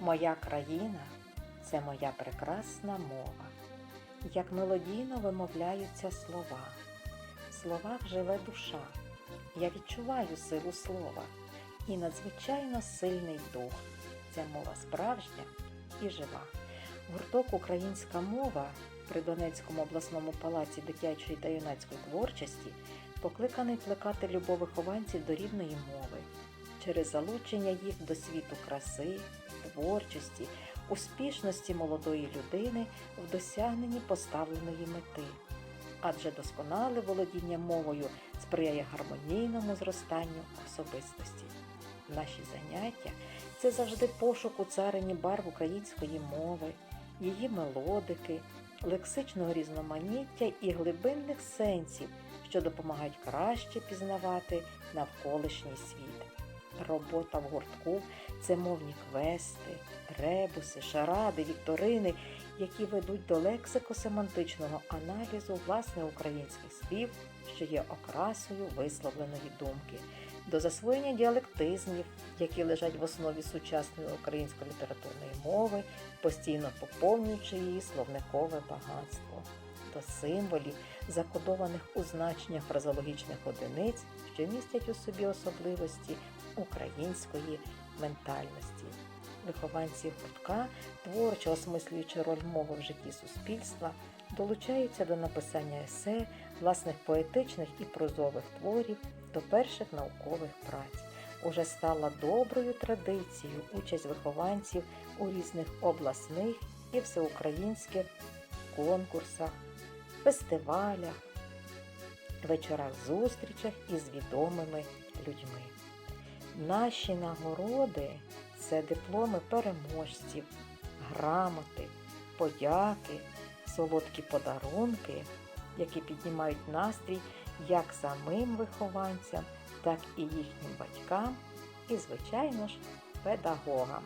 Моя країна це моя прекрасна мова. Як мелодійно вимовляються слова. В словах живе душа. Я відчуваю силу слова і надзвичайно сильний дух. Ця мова справжня і жива. Гурток Українська мова при Донецькому обласному палаці дитячої та юнацької творчості покликаний плекати любов вихованців до рідної мови через залучення їх до світу краси, творчості, успішності молодої людини в досягненні поставленої мети. Адже досконале володіння мовою сприяє гармонійному зростанню особистості. Наші заняття це завжди пошук у царині барв української мови, її мелодики, лексичного різноманіття і глибинних сенсів, що допомагають краще пізнавати навколишній світ. Робота в гуртку. Це мовні квести, ребуси, шаради, вікторини, які ведуть до лексико-семантичного аналізу власне українських слів, що є окрасою висловленої думки, до засвоєння діалектизмів, які лежать в основі сучасної української літературної мови, постійно поповнюючи її словникове багатство, до символів, закодованих у значеннях фразологічних одиниць, що містять у собі особливості української ментальності. Вихованці гуртка, творчо осмислюючи роль мови в житті суспільства, долучаються до написання есе, власних поетичних і прозових творів до перших наукових праць. Уже стала доброю традицією участь вихованців у різних обласних і всеукраїнських конкурсах, фестивалях, вечорах зустрічах із відомими людьми. Наші нагороди це дипломи переможців, грамоти, подяки, солодкі подарунки, які піднімають настрій як самим вихованцям, так і їхнім батькам, і, звичайно ж, педагогам.